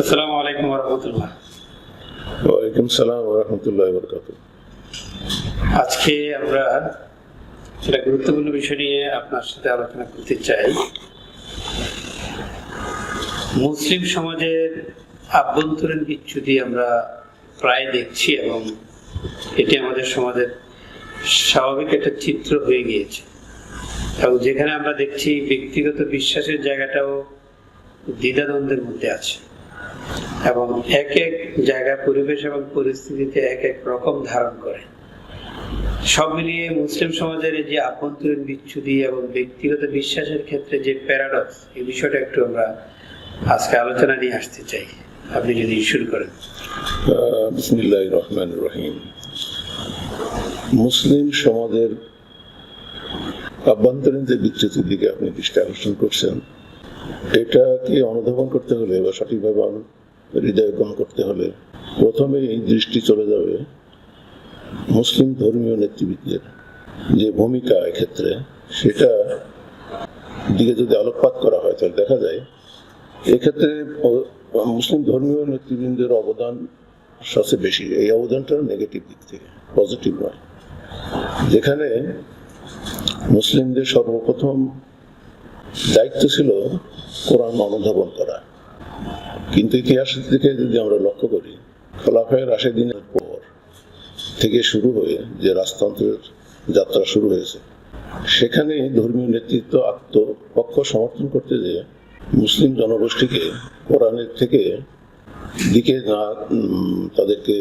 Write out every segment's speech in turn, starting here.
আসসালামু আলাইকুম রহমতুল্লাহ। ওয়ালাইকুম সালাম রহমতুল্লাহ বরকাত আজকে আমরা একটা গুরুত্বপূর্ণ বিষয় নিয়ে আপনার সাথে আলোচনা করতে চাই মুসলিম সমাজের আভ্যন্তরীণ বিচ্যুতি আমরা প্রায় দেখছি এবং এটি আমাদের সমাজের স্বাভাবিক একটা চিত্র হয়ে গিয়েছে। এবং যেখানে আমরা দেখছি ব্যক্তিগত বিশ্বাসের জায়গাটাও দ্বিধাদ্বন্দ্বের মধ্যে আছে। এবং এক এক জায়গা পরিবেশ এবং পরিস্থিতিতে এক এক রকম ধারণ করে। সব মিলিয়ে মুসলিম সমাজের যে আভ্যন্তরীণ বিচ্ছুতি এবং ব্যক্তিগত বিশ্বাসের ক্ষেত্রে যে প্যারাডক্স এই বিষয়টা একটু আমরা আজকে আলোচনা নিয়ে আসতে চাই। আপনি যদি শুরু করেন। বিসমিল্লাহ রহমান রহিম। মুসলিম সমাজের আভ্যন্তরীণ যে বিচ্যুতির দিকে আপনি দৃষ্টি আকর্ষণ করছেন, এটাকে অনুধাবন করতে হলে বা সঠিকভাবে হৃদয়গম করতে হলে প্রথমে এই দৃষ্টি চলে যাবে মুসলিম ধর্মীয় নেতৃবৃন্দের যে ভূমিকা এক্ষেত্রে, সেটা দিকে যদি আলোকপাত করা হয়, তাহলে দেখা যায় এক্ষেত্রে মুসলিম ধর্মীয় নেতৃবৃন্দের অবদান সবচেয়ে বেশি। এই অবদানটা নেগেটিভ দিক থেকে পজিটিভ নয়। যেখানে মুসলিমদের সর্বপ্রথম দায়িত্ব ছিল কোরআন অনুধাবন করা। কিন্তু ইতিহাসের দিকে যদি আমরা লক্ষ্য করি, খোলাফায় রাশেদিনের পর থেকে শুরু হয়ে যে রাজতন্ত্রের যাত্রা শুরু হয়েছে, সেখানে ধর্মীয় নেতৃত্ব, আত্মপক্ষ সমর্থন করতে যে মুসলিম জনগোষ্ঠীকে কোরআনের থেকে দিকে না তাদেরকে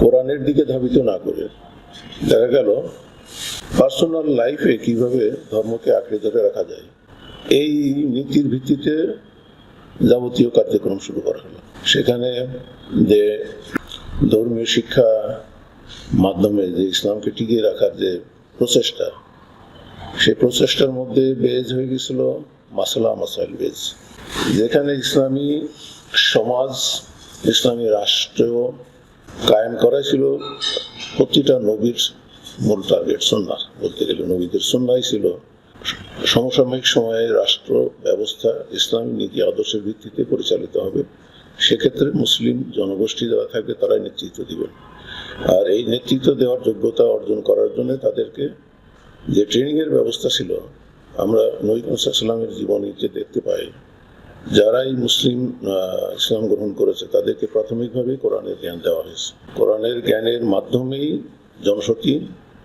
কোরআনের দিকে ধাবিত না করে দেখা গেল পার্সোনাল লাইফে কীভাবে ধর্মকে আঁকড়ে ধরে রাখা যায়, এই নীতির ভিত্তিতে যাবতীয় কার্যক্রম শুরু করা হলো। সেখানে যে ধর্মীয় শিক্ষা মাধ্যমে যে ইসলামকে টিকিয়ে রাখার যে প্রচেষ্টা, সেই প্রচেষ্টার মধ্যে বেজ হয়ে গেছিল মাসালা মাসাইল বেজ। যেখানে ইসলামী সমাজ, ইসলামী রাষ্ট্র কায়েম করা ছিল প্রতিটা নবীর মূল টার্গেট সন্না বলতে গেলে নবীদের সন্ন্যাই ছিল সমসাময়িক সময়ে রাষ্ট্র ব্যবস্থা, ইসলামী নীতি, আদর্শের ভিত্তিতে পরিচালিত হবে। সেক্ষেত্রে মুসলিম জনগোষ্ঠী যারা থাকবে, তারাই নেতৃত্ব দিবেন। আর এই নেতৃত্ব দেওয়ার যোগ্যতা অর্জন করার জন্য তাদেরকে যে ট্রেনিং এর ব্যবস্থা ছিল, আমরা নবী সাল্লামের জীবনীতে দেখতে পাই, যারাই মুসলিম ইসলাম গ্রহণ করেছে, তাদেরকে প্রাথমিকভাবে কোরআনের জ্ঞান দেওয়া হয়েছে। কোরআনের জ্ঞানের মাধ্যমেই জনশক্তি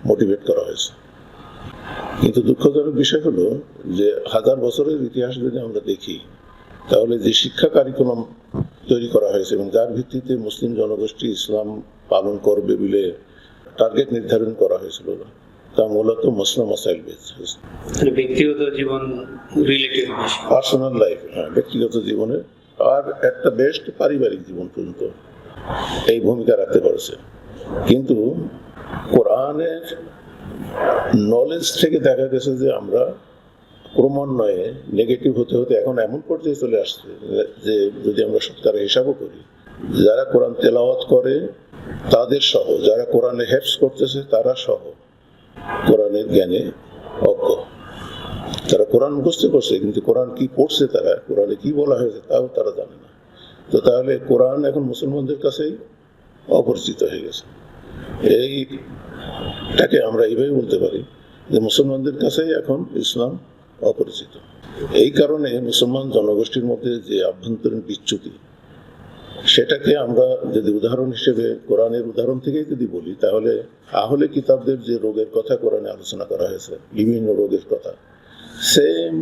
মোটিভেট করা হয়েছে। কিন্তু দুঃখজনক বিষয় হলো যে হাজার বছরের ইতিহাস যদি আমরা দেখি তাহলে যে শিক্ষা কারিকুলাম তৈরি করা হয়েছে এবং যার ভিত্তিতে মুসলিম জনগোষ্ঠী ইসলাম পালন করবে বলে টার্গেট নির্ধারণ করা হয়েছিল তা মূলত বেস হয়েছে। মানে ব্যক্তিগত জীবন রিলেটেড পার্সোনাল লাইফ হ্যাঁ ব্যক্তিগত জীবনে আর একটা বেস্ট পারিবারিক জীবন পর্যন্ত এই ভূমিকা রাখতে পারছে। কিন্তু কোরআনের নলেজ থেকে দেখা গেছে যে আমরা ক্রমান্বয়ে নেগেটিভ হতে হতে এখন এমন পর্যায়ে চলে আসছে যে যদি আমরা সত্যিকার হিসাবও করি, যারা কোরআন তেলাওয়াত করে তাদের সহ, যারা কোরআনে হেফস করতেছে তারা সহ কোরআনের জ্ঞানে অজ্ঞ। তারা কোরআন মুখস্থ করছে কিন্তু কোরআন কি পড়ছে তারা, কোরআনে কি বলা হয়েছে তাও তারা জানে না। তো তাহলে কোরআন এখন মুসলমানদের কাছেই অপরিচিত হয়ে গেছে। এইটাকে আমরা এইভাবে বলতে পারি যে মুসলমানদের কাছেই এখন ইসলাম অপরিচিত। এই কারণে মুসলমান জনগোষ্ঠীর মধ্যে যে আভ্যন্তরীণ বিচ্যুতি, সেটাকে আমরা যদি উদাহরণ হিসেবে কোরআনের উদাহরণ থেকেই যদি বলি, তাহলে আহলে কিতাবদের যে রোগের কথা কোরআনে আলোচনা করা হয়েছে, বিভিন্ন রোগের কথা সেম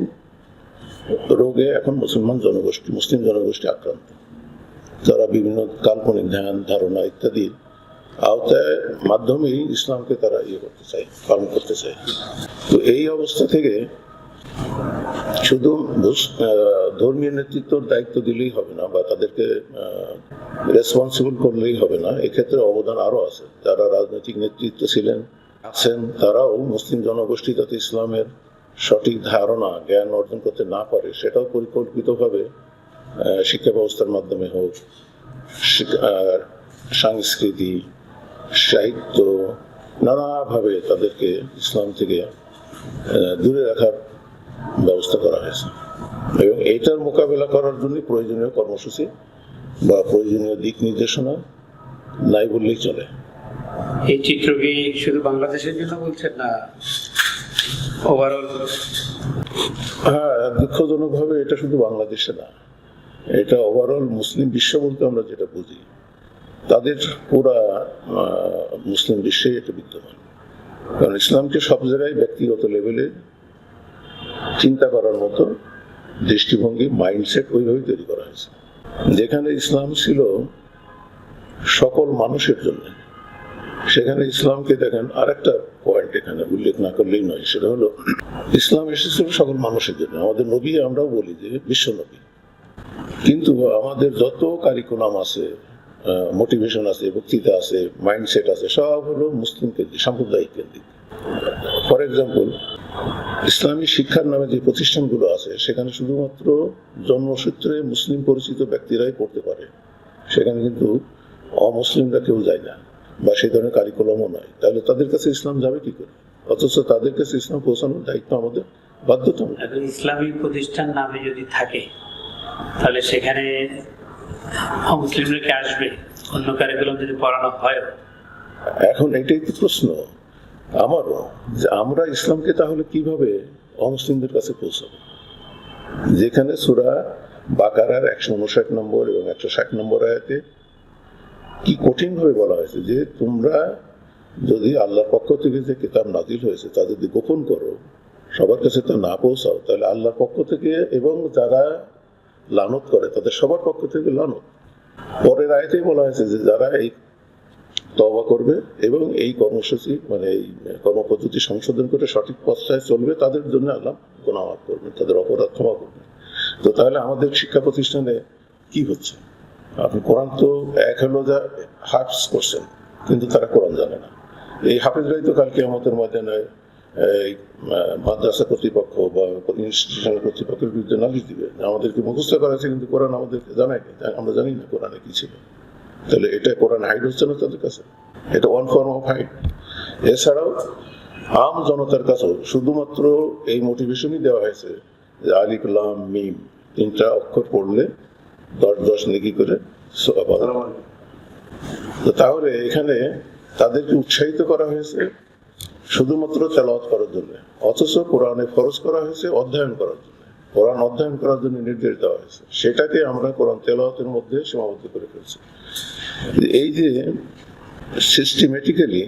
রোগে এখন মুসলমান জনগোষ্ঠী, মুসলিম জনগোষ্ঠী আক্রান্ত। তারা বিভিন্ন কাল্পনিক ধ্যান, ধারণা ইত্যাদির আওতায় মাধ্যমেই ইসলামকে তারা ইয়ে করতে চায়, পালন করতে চায়। তো এই অবস্থা থেকে শুধু ধর্মীয় নেতৃত্বর দায়িত্ব দিলেই হবে না বা তাদেরকে রেসপন্সিবল করলেই হবে না, এক্ষেত্রে অবদান আরও আছে। যারা রাজনৈতিক নেতৃত্ব ছিলেন, আছেন, তারাও মুসলিম জনগোষ্ঠী যাতে ইসলামের সঠিক ধারণা, জ্ঞান অর্জন করতে না পারে, সেটাও পরিকল্পিতভাবে শিক্ষা ব্যবস্থার মাধ্যমে হোক সংস্কৃতি সাহিত্য নানাভাবে তাদেরকে ইসলাম থেকে দূরে রাখার ব্যবস্থা করা হয়েছে। এবং এইটার মোকাবেলা করার জন্য প্রয়োজনীয় কর্মসূচি বা প্রয়োজনীয় দিক নির্দেশনা নাই বললেই চলে। এই চিত্র কি শুধু বাংলাদেশের জন্য বলছেন না ওভারঅল হ্যাঁ দুঃখজনকভাবে এটা শুধু বাংলাদেশে না। এটা ওভারঅল মুসলিম বিশ্ব বলতে আমরা যেটা বুঝি। তাদের পুরা মুসলিম বিশ্বে এটা বিদ্যমান। কারণ ইসলামকে সব জায়গায় ব্যক্তিগত লেভেলে চিন্তা করার মতো দৃষ্টিভঙ্গি মাইন্ডসেট ওইভাবে তৈরি করা হয়েছে। যেখানে ইসলাম ছিল সকল মানুষের জন্য, সেখানে ইসলামকে দেখেন আরেকটা পয়েন্ট এখানে উল্লেখ না করলেই নয়, সেটা হলো ইসলাম এসেছিল সকল মানুষের জন্য। আমাদের নবী আমরাও বলি যে, বিশ্ব নবী। কিন্তু আমাদের যত কারিকুলাম আছে মোটিভেশন আছে, বক্তৃতা আছে মাইন্ডসেট আছে, সব হলো মুসলিম কেন্দ্রিক, সাম্প্রদায়িক কেন্দ্রিক। ফর এক্সাম্পল ইসলামী শিক্ষার নামে যে প্রতিষ্ঠানগুলো আছে, সেখানে শুধুমাত্র জন্মসূত্রে মুসলিম পরিচিত ব্যক্তিরাই পড়তে পারে। সেখানে কিন্তু অমুসলিমরা কেউ যায় না, বা সেই ধরনের কারিকুলামও নয়। তাহলে তাদের কাছে ইসলাম যাবে কি করে? অথচ তাদের কাছে ইসলাম পৌঁছানোর দায়িত্ব আমাদের বাধ্যতামূলক। ইসলামী প্রতিষ্ঠান নামে যদি থাকে, তাহলে সেখানে মুসলিমরা কি আসবে? অন্য কারিকুলাম যদি পড়ানো হয়? এখন এটাই তো প্রশ্ন। আমারও যে আমরা ইসলামকে তাহলে কীভাবে অমুসলিমদের কাছে পৌঁছাবো? যেখানে সুরা বাকারার একশো উনষাট নম্বর এবং একশো ষাট নম্বর আয়াতে কি কঠিন ভাবে বলা হয়েছে যে তোমরা যদি আল্লাহর পক্ষ থেকে যে কিতাব নাজিল হয়েছে তা যদি গোপন করো, সবার কাছে তো না পৌঁছাও, তাহলে আল্লাহর পক্ষ থেকে এবং যারা লানত করে, তাদের সবার পক্ষ থেকে লানত। পরের আয়তেই বলা হয়েছে যে যারা এই তবা করবে এবং এই কর্মসূচি মানে এই কর্মপদ্ধতি সংশোধন করে সঠিক পথটায় চলবে, তাদের জন্য আল্লাহ গোনা মাফ করবে তাদের অপরাধ ক্ষমা করবে তো তাহলে আমাদের শিক্ষা প্রতিষ্ঠানে কি হচ্ছে? আপনি কোরআন তো এক হলো যা হাফস করছেন, কিন্তু তারা কোরআন জানে না। এই হাফিজরাই তো কালকে আমাদের ময়দানে মাদ্রাসা কর্তৃপক্ষ বা ইনস্টিটিউশনাল কর্তৃপক্ষের বিরুদ্ধে নালিশ দিবে। আমাদেরকে মুখস্থ করা হয়েছে কিন্তু কোরআন আমাদেরকে জানায়নি তাই আমরা জানি না কোরআনে কি ছিল। তাহলে এটা কোরআন হাইড হচ্ছে না তাদের কাছে? এটা ওয়ান ফর্ম অফ হাইড এছাড়াও আম জনতার কাছেও শুধুমাত্র এই মোটিভেশনই দেওয়া হয়েছে যে আলিফ, লাম, মিম তিনটা অক্ষর পড়লে দশ দশ নেকি করে তাহলে এখানে তাদেরকে উৎসাহিত করা হয়েছে শুধুমাত্র তেলাওয়াত করার জন্য, অথচ কোরআনে ফরজ করা হয়েছে অধ্যয়ন করার জন্য। কোরআন অধ্যয়ন করার জন্য নির্দেশ দেওয়া হয়েছে। সেটাকে আমরা কোরআন তেলাওয়াতের মধ্যে সীমাবদ্ধ করে ফেলছি। এই যে সিস্টেমেটিক্যালি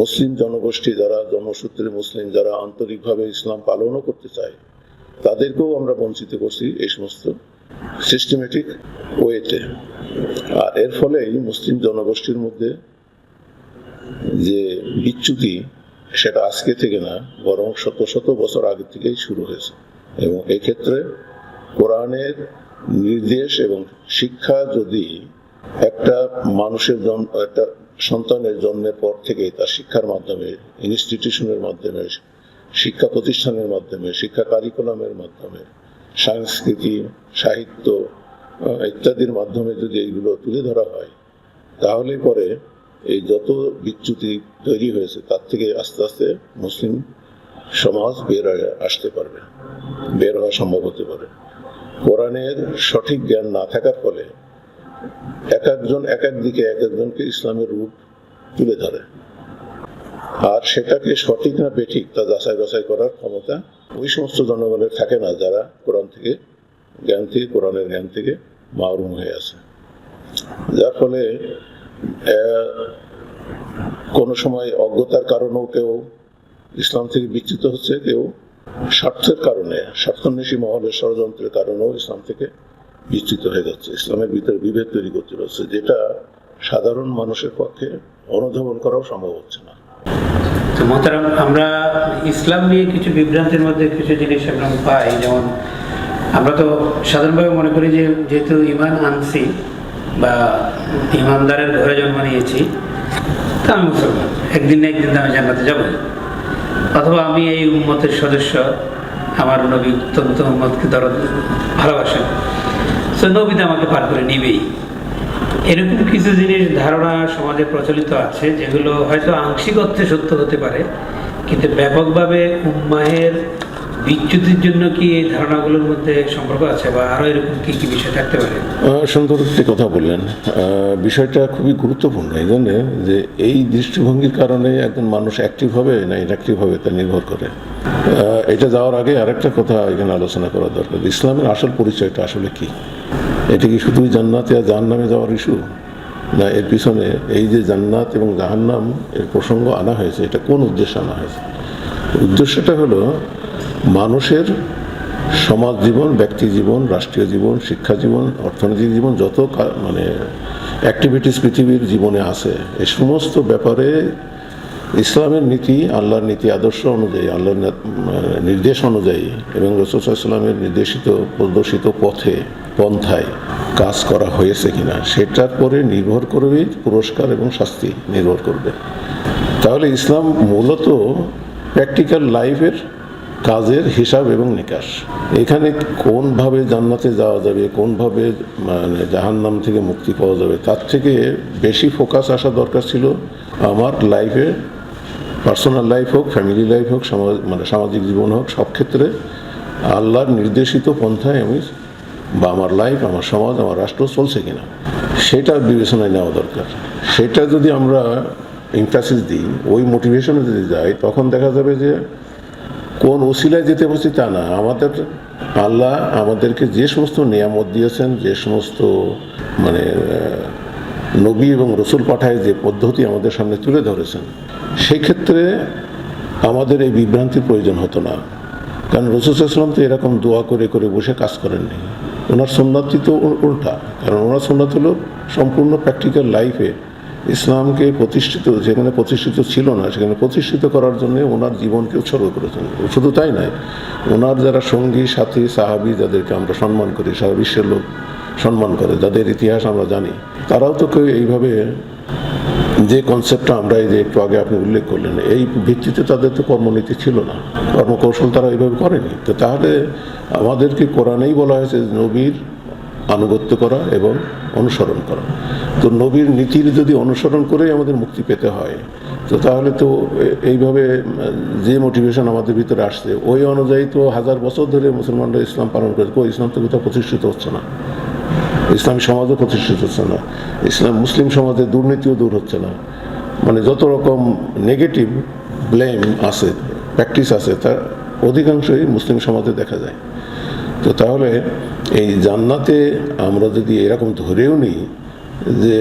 মুসলিম জনগোষ্ঠী যারা, জনসূত্রে মুসলিম যারা আন্তরিকভাবে ইসলাম পালনও করতে চায়, তাদেরকেও আমরা বঞ্চিত করছি এই সমস্ত সিস্টেমেটিক ওয়েতে আর এর ফলেই মুসলিম জনগোষ্ঠীর মধ্যে যে বিচ্যুতি সেটা আজকে থেকে না, বরং শত শত বছর আগে থেকেই শুরু হয়েছে। এবং এক্ষেত্রে কোরআনের নির্দেশ এবং শিক্ষা যদি একটা মানুষের জন্ম একটা সন্তানের জন্মের পর থেকে তার শিক্ষার মাধ্যমে ইনস্টিটিউশনের মাধ্যমে, শিক্ষা প্রতিষ্ঠানের মাধ্যমে, শিক্ষা কারিকুলামের মাধ্যমে, সংস্কৃতি, সাহিত্য ইত্যাদির মাধ্যমে যদি এইগুলো তুলে ধরা হয় তাহলে পরে এই যত বিচ্যুতি তৈরি হয়েছে, তার থেকে আস্তে আস্তে মুসলিম সমাজ বের আসতে পারবে, বের হওয়া সম্ভব হতে পারে। কোরআনের সঠিক জ্ঞান না থাকার ফলে এক একজন এক এক দিকে এক একজনকে ইসলামের রূপ তুলে ধরে। আর সেটাকে সঠিক না বেঠিক তা যাচাই বাছাই করার ক্ষমতা ওই সমস্ত জনগণের থাকে না যারা কোরআন থেকে জ্ঞান থেকে, কোরআনের জ্ঞান থেকে মাহরুম হয়ে আছে। যার ফলে কোনো সময় অজ্ঞতার কারণেও কেউ ইসলাম থেকে বিচ্যুত হচ্ছে, কেউ স্বার্থের কারণে, স্বার্থন্বেষী মহলের ষড়যন্ত্রের কারণেও ইসলাম থেকে বিচ্যুত হয়ে যাচ্ছে। ইসলামের ভিতরে বিভেদ তৈরি করতে হচ্ছে, যেটা সাধারণ মানুষের পক্ষে অনুধাবন করাও সম্ভব হচ্ছে না। আমরা ইসলাম নিয়ে কিছু বিভ্রান্তির মধ্যে কিছু জিনিস আমরা পাই, যেমন আমরা তো সাধারণভাবে মনে করি যে যেহেতু ইমান আনছি বা ইমানদারের ঘরে জন্ম নিয়েছি, তা আমি মুসলমান। একদিন না একদিন আমি জান্নাতে যাব অথবা আমি এই উম্মতের সদস্য, আমার নবী অত্যন্ত উম্মতকে দর ভালোবাসেন। তো নবীতে আমাকে পার করে নিবেই। এরকম কিছু জিনিস ধারণা সমাজে প্রচলিত আছে, যেগুলো হয়তো আংশিক অর্থে সত্য হতে পারে, কিন্তু ব্যাপকভাবে উম্মাহের বিচ্যুতির জন্য কি এই ধারণাগুলোর মধ্যে সম্পর্ক আছে বা আরও এরকম কি কি বিষয় থাকতে পারে? সুন্দর একটি কথা বললেন। বিষয়টা খুবই গুরুত্বপূর্ণ এই জন্যে যে এই দৃষ্টিভঙ্গির কারণে একজন মানুষ অ্যাক্টিভ হবে না ইনঅ্যাক্টিভ হবে তা নির্ভর করে। এটা যাওয়ার আগে আরেকটা কথা এখানে আলোচনা করা দরকার। ইসলামের আসল পরিচয়টা আসলে কি? এটা কি শুধুই জান্নাতে আর জাহান্নামে যাওয়ার ইস্যু না, এর পিছনে এই যে জান্নাত এবং জাহান্নাম এর প্রসঙ্গ আনা হয়েছে, এটা কোন উদ্দেশ্যে আনা হয়েছে? উদ্দেশ্যটা হলো মানুষের সমাজ জীবন, ব্যক্তি জীবন, রাষ্ট্রীয় জীবন, শিক্ষা জীবন অর্থনৈতিক জীবন, যত মানে অ্যাক্টিভিটিস পৃথিবীর জীবনে আছে এই সমস্ত ব্যাপারে ইসলামের নীতি, আল্লাহর নীতি, আদর্শ অনুযায়ী, আল্লাহর মানে নির্দেশ অনুযায়ী এবং রসুলামের নির্দেশিত, প্রদর্শিত পথে, পন্থায় কাজ করা হয়েছে কিনা, সেটার পরে নির্ভর করবে পুরস্কার এবং শাস্তি নির্ভর করবে। তাহলে ইসলাম মূলত প্র্যাকটিক্যাল লাইফের কাজের হিসাব এবং নিকাশ। এখানে কোনভাবে জান্নাতে যাওয়া যাবে, কোনভাবে মানে জাহান্নাম থেকে মুক্তি পাওয়া যাবে, তার থেকে বেশি ফোকাস আসা দরকার ছিল আমার লাইফে পার্সোনাল লাইফ হোক ফ্যামিলি লাইফ হোক সমাজ মানে সামাজিক জীবন হোক, সব ক্ষেত্রে আল্লাহর নির্দেশিত পন্থায় আমি বা আমার লাইফ আমার সমাজ, আমার রাষ্ট্র চলছে কিনা, সেটা বিবেচনায় নেওয়া দরকার। সেটা যদি আমরা ইমফাসিস দিই, ওই মোটিভেশনে যদি যাই, তখন দেখা যাবে যে কোন ওসিলায় যেতে বসছি তা না। আমাদের আল্লাহ আমাদেরকে যে সমস্ত নিয়ামত দিয়েছেন, যে সমস্ত মানে নবী এবং রসুল পাঠায় যে পদ্ধতি আমাদের সামনে তুলে ধরেছেন, সেক্ষেত্রে আমাদের এই বিভ্রান্তির প্রয়োজন হতো না। কারণ রসুলাম তো এরকম দোয়া করে করে বসে কাজ করেননি। ওনার সোমনাথটি তো উল্টা। কারণ ওনার সোমনাথ হলো সম্পূর্ণ প্র্যাকটিক্যাল লাইফে ইসলামকে প্রতিষ্ঠিত, যেখানে প্রতিষ্ঠিত ছিল না, সেখানে প্রতিষ্ঠিত করার জন্য ওনার জীবনকে উৎসর্গ করেছেন। শুধু তাই নয়, ওনার যারা সঙ্গী, সাথী, সাহাবি, যাদেরকে আমরা সম্মান করি, সারা বিশ্বের লোক সম্মান করে, যাদের ইতিহাস আমরা জানি, তারাও তো কেউ এইভাবে যে কনসেপ্টটা আমরা এই যে একটু আগে আপনি উল্লেখ করলেন, এই ভিত্তিতে তাদের তো কর্মনীতি ছিল না। কর্মকৌশল তারা এইভাবে করেনি। তো তাহলে আমাদেরকে কোরআনেই বলা হয়েছে নবীর আনুগত্য করা এবং অনুসরণ করা। তো নবীর নীতির যদি অনুসরণ করেই আমাদের মুক্তি পেতে হয়, তো তাহলে তো এইভাবে যে মোটিভেশন আমাদের ভিতরে আসছে, ওই অনুযায়ী তো হাজার বছর ধরে মুসলমানরা ইসলাম পালন করে, কই ইসলাম তো কোথাও প্রতিষ্ঠিত হচ্ছে না। ইসলামী সমাজও প্রতিষ্ঠিত হচ্ছে না। ইসলাম মুসলিম সমাজে দুর্নীতিও দূর হচ্ছে না। মানে যত রকম নেগেটিভ ব্লেম আছে প্র্যাকটিস আছে, তার অধিকাংশই মুসলিম সমাজে দেখা যায়। তো তাহলে এই জান্নাতে আমরা যদি এরকম ধরেও নিই যে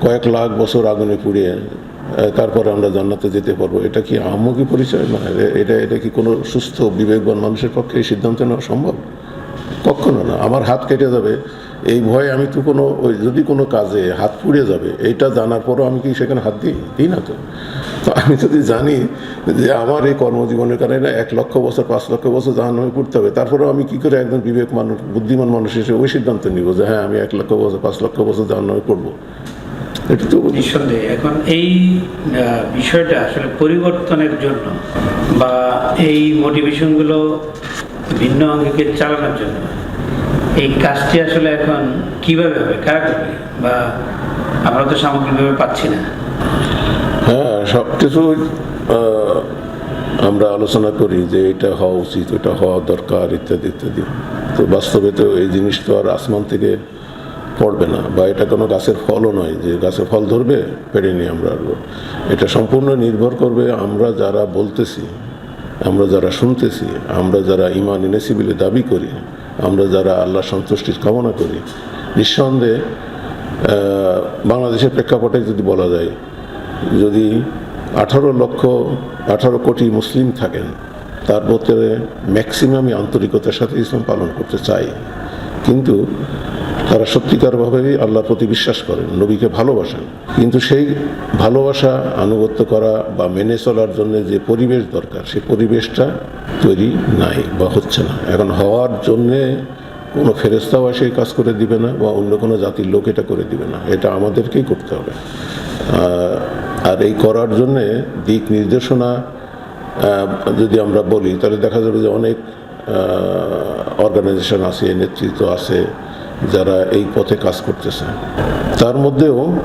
কয়েক লাখ বছর আগুনে পুড়িয়ে তারপরে আমরা জান্নাতে যেতে পারব, এটা কি আহমকি পরিচয়? না এটা এটা কি কোনো সুস্থ, বিবেকবান মানুষের পক্ষে এই সিদ্ধান্ত নেওয়া সম্ভব? কখনো না। আমার হাত কেটে যাবে। এই ভয়ে আমি তো কোনো, ওই যদি কোনো কাজে হাত পুড়ে যাবে, এইটা জানার পরও আমি কি সেখানে হাত দিই? দিই না তো। তো আমি যদি জানি যে আমার এই কর্মজীবনের কারণে এক লক্ষ বছর, পাঁচ লক্ষ বছর জাহান্ন হয়ে পড়তে হবে, তারপরেও আমি কি করে একজন বিবেক মানুষ, বুদ্ধিমান মানুষ হিসেবে ওই সিদ্ধান্ত নিব যে হ্যাঁ আমি এক লক্ষ বছর, পাঁচ লক্ষ বছর জাহান্ন হয়ে পড়ব? এটা তো নিঃসন্দেহে। এখন এই বিষয়টা আসলে পরিবর্তনের জন্য বা এই মোটিভেশনগুলো ভিন্ন অঙ্গকে চালানোর জন্য এই কাজটি আসলে এখন কীভাবে হবে? কারা করবে? বা আমরা তো সামগ্রিকভাবে পাচ্ছি না। হ্যাঁ সব কিছু আমরা আলোচনা করি যে এটা হওয়া উচিত, এটা হওয়া দরকার, ইত্যাদি ইত্যাদি। তো বাস্তবে তো এই জিনিস তো আর আসমান থেকে পড়বে না। বা এটা কোনো গাছের ফলও নয় যে গাছে ফল ধরবে পেরে নিই আমরা আর এটা সম্পূর্ণ নির্ভর করবে আমরা যারা বলতেছি, আমরা যারা শুনতেছি, আমরা যারা ইমান এনেছি বলে দাবি করি আমরা যারা আল্লাহ সন্তুষ্টির কামনা করি, নিঃসন্দেহে বাংলাদেশের প্রেক্ষাপটে যদি বলা যায়, যদি আঠারো লক্ষ, আঠারো কোটি মুসলিম থাকেন, তার মধ্যে ম্যাক্সিমামই আন্তরিকতার সাথে ইসলাম পালন করতে চাই। কিন্তু তারা সত্যিকারভাবেই আল্লাহর প্রতি বিশ্বাস করেন, নবীকে ভালোবাসেন। কিন্তু সেই ভালোবাসা আনুগত্য করা বা মেনে চলার জন্য যে পরিবেশ দরকার সেই পরিবেশটা তৈরি নাই বা হচ্ছে না। এখন হওয়ার জন্যে কোনো ফেরেস্তাও এসে কাজ করে দিবে না বা অন্য কোনো জাতির লোক এটা করে দিবে না। এটা আমাদেরকেই করতে হবে। আর এই করার জন্যে দিক নির্দেশনা যদি আমরা বলি, তাহলে দেখা যাবে যে অনেক অর্গানাইজেশন আছে, নেতৃত্ব আছে যারা এই পথে কাজ করতেছে। তার মধ্যেও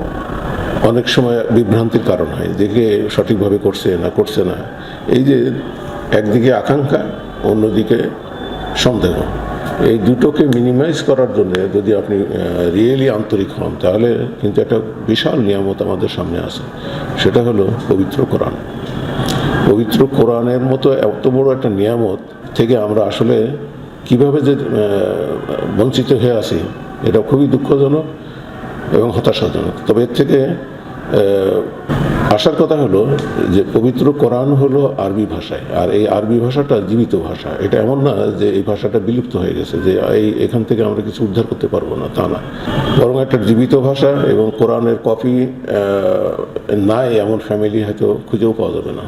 অনেক সময় বিভ্রান্তির কারণ হয় কে সঠিকভাবে করছে না করছে না। এই যে একদিকে আকাঙ্ক্ষা, অন্যদিকে সন্দেহ। এই দুটোকে মিনিমাইজ করার জন্য যদি আপনি রিয়েলি আন্তরিক হন, তাহলে কিন্তু একটা বিশাল নিয়ামত আমাদের সামনে আছে। সেটা হলো পবিত্র কোরআন। পবিত্র কোরআনের মতো এত বড় একটা নিয়ামত থেকে আমরা আসলে কীভাবে যে বঞ্চিত হয়ে আছি এটা খুবই দুঃখজনক এবং হতাশাজনক। তবে এর থেকে আসার কথা হলো যে, পবিত্র কোরআন হলো আরবি ভাষায়, আর এই আরবি ভাষাটা জীবিত ভাষা। এটা এমন না যে এই ভাষাটা বিলুপ্ত হয়ে গেছে, যে এই, এখান থেকে আমরা কিছু উদ্ধার করতে পারব না, তা না। বরং একটা জীবিত ভাষা এবং কোরআনের কপি নাই এমন ফ্যামিলি হয়তো খুঁজেও পাওয়া যাবে না।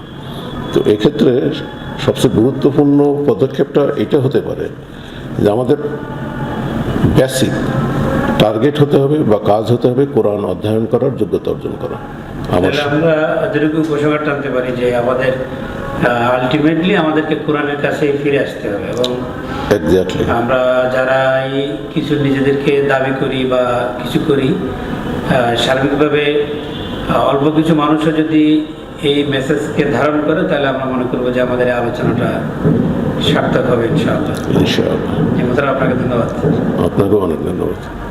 তো এক্ষেত্রে সবচেয়ে গুরুত্বপূর্ণ পদক্ষেপটা এটা হতে পারে যে আমাদের বেসিক টার্গেট হতে হবে বা কাজ হতে হবে কোরআন অধ্যয়ন করার যোগ্যতা অর্জন করা তাহলে আমরা যেটুকু উপসংহার টানতে পারি যে আমাদের আলটিমেটলি আমাদেরকে কোরআনের কাছে ফিরে আসতে হবে এবং এক্স্যাক্টলি আমরা যারা এই কিছু নিজেদেরকে দাবি করি বা কিছু করি সার্বিকভাবে অল্প কিছু মানুষও যদি এই মেসেজকে ধারণ করে তাহলে আমরা মনে করব যে আমাদের এই আলোচনাটা সার্থক হবে ইনশাআল্লাহ। ইনশাআল্লাহ। আপনাকে ধন্যবাদ। আপনাকেও অনেক ধন্যবাদ।